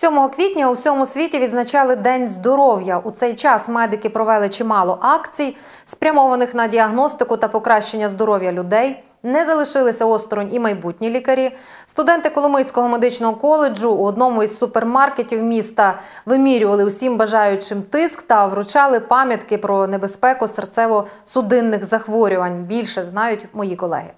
7 квітня у всьому світі відзначали День здоров'я. У цей час медики провели чимало акцій, спрямованих на діагностику та покращення здоров'я людей. Не залишилися осторонь і майбутні лікарі. Студенти Коломийського медичного коледжу у одному із супермаркетів міста вимірювали усім бажаючим тиск та вручали пам'ятки про небезпеку серцево-судинних захворювань. Більше знають мої колеги.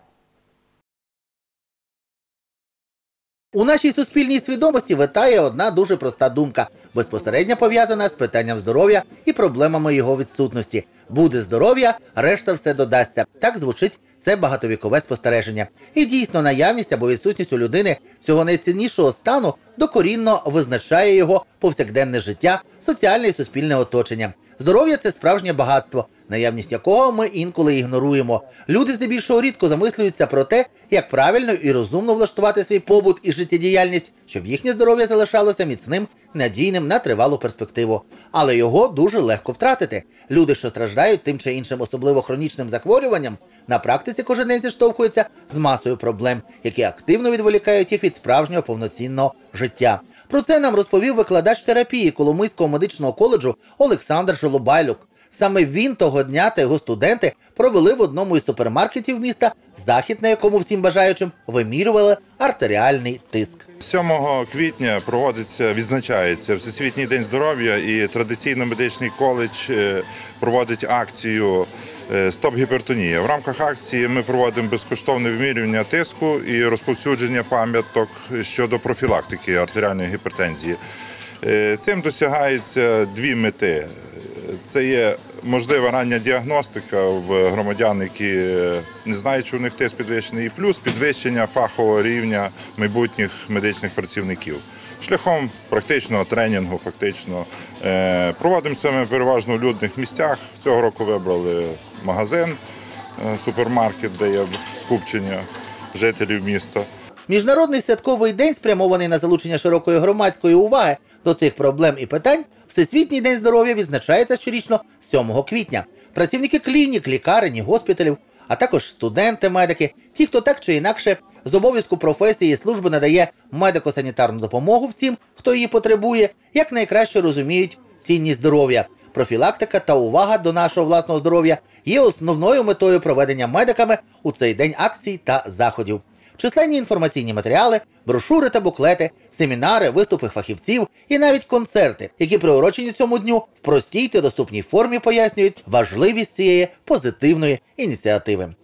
У нашій суспільній свідомості витає одна дуже проста думка, безпосередньо пов'язана з питанням здоров'я і проблемами його відсутності. Буде здоров'я, решта все додасться. Так звучить це багатовікове спостереження. І дійсно наявність або відсутність у людини цього найціннішого стану докорінно визначає його повсякденне життя, соціальне і суспільне оточення. Здоров'я це справжнє багатство, наявність якого ми інколи ігноруємо. Люди здебільшого рідко замислюються про те, як правильно і розумно влаштувати свій побут і життєдіяльність, щоб їхнє здоров'я залишалося міцним, надійним на тривалу перспективу. Але його дуже легко втратити. Люди, що страждають тим чи іншим, особливо хронічним захворюванням, на практиці кожен день зіштовхуються з масою проблем, які активно відволікають їх від справжнього повноцінного життя. Про це нам розповів викладач терапії Коломийського медичного коледжу Олександр Жолобайлюк. Саме він того дня та його студенти провели в одному із супермаркетів міста захід, на якому всім бажаючим вимірювали артеріальний тиск. 7 квітня проводиться, відзначається Всесвітній день здоров'я і традиційно медичний коледж е, проводить акцію Стоп гіпертонія. В рамках акції ми проводимо безкоштовне вимірювання тиску і розповсюдження пам'яток щодо профілактики артеріальної гіпертензії. Е, Цим досягається дві мети. Це є можлива рання діагностика в громадян, які не знають, що у них тиск підвищений, і плюс підвищення фахового рівня майбутніх медичних працівників. Шляхом практичного тренінгу, фактично. Е, Проводимо це ми переважно в людних місцях. Цього року вибрали магазин, е, супермаркет, де є скупчення жителів міста. Міжнародний святковий день, спрямований на залучення широкої громадської уваги до цих проблем і питань, Всесвітній день здоров'я відзначається щорічно 7 квітня. Працівники клінік, лікарень, госпіталів, а також студенти, медики, ті, хто так чи інакше з обов'язку професії служби надає медико-санітарну допомогу всім, хто її потребує, як найкраще розуміють цінність здоров'я. Профілактика та увага до нашого власного здоров'я є основною метою проведення медиками у цей день акцій та заходів. Численні інформаційні матеріали, брошури та буклети, семінари, виступи фахівців і навіть концерти, які приурочені цьому дню в простій та доступній формі пояснюють важливість цієї позитивної ініціативи.